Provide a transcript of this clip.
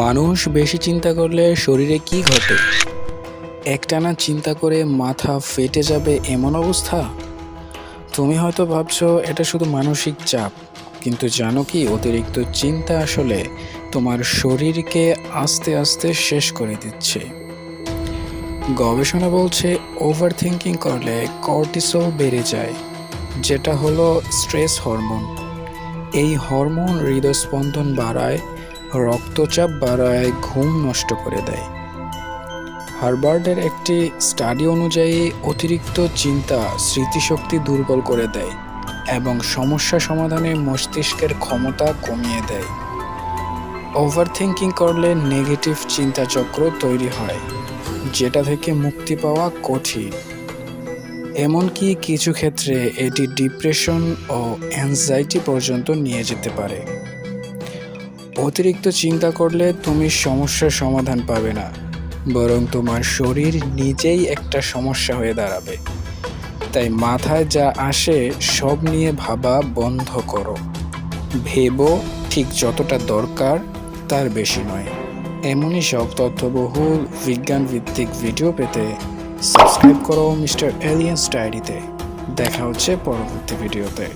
মানুষ বেশি চিন্তা করলে শরীরে কি ঘটে? একটানা চিন্তা করে মাথা ফেটে যাবে এমন অবস্থা? তুমি হয়তো ভাবছ, এটা শুধু মানসিক চাপ, কিন্তু জানো কি, অতিরিক্ত চিন্তা আসলে তোমার শরীরকে আস্তে আস্তে শেষ করে দিচ্ছে। গবেষণা বলছে ওভার থিঙ্কিং করলে কর্টিসল বেড়ে যায়, যেটা হলো স্ট্রেস হরমোন এই হরমোন হৃদস্পন্দন বাড়ায় রক্তচাপ বাড়ায় ঘুম নষ্ট করে দেয়। হার্বার্ডের একটি স্টাডি অনুযায়ী, অতিরিক্ত চিন্তা স্মৃতিশক্তি দুর্বল করে দেয় এবং সমস্যা সমাধানে মস্তিষ্কের ক্ষমতা কমিয়ে দেয়। ওভার থিঙ্কিং করলে নেগেটিভ চিন্তাচক্র তৈরি হয়, যেটা থেকে মুক্তি পাওয়া কঠিন। এমনকি কিছু ক্ষেত্রে এটি ডিপ্রেশন ও অ্যাংজাইটি পর্যন্ত নিয়ে যেতে পারে। অতিরিক্ত চিন্তা করলে তুমি সমস্যার সমাধান পাবে না, বরং তোমার শরীর নিজেই একটা সমস্যা হয়ে দাঁড়াবে। তাই মাথায় যা আসে সব নিয়ে ভাবা বন্ধ করো। ভেবো ঠিক যতটা দরকার তার বেশি নয়। এমনই সব তথ্যবহুল বিজ্ঞান ভিত্তিক ভিডিও পেতে সাবস্ক্রাইব করো মিস্টার এলিয়েন্স ডায়েরিতে। দেখা হচ্ছে পরবর্তী ভিডিওতে।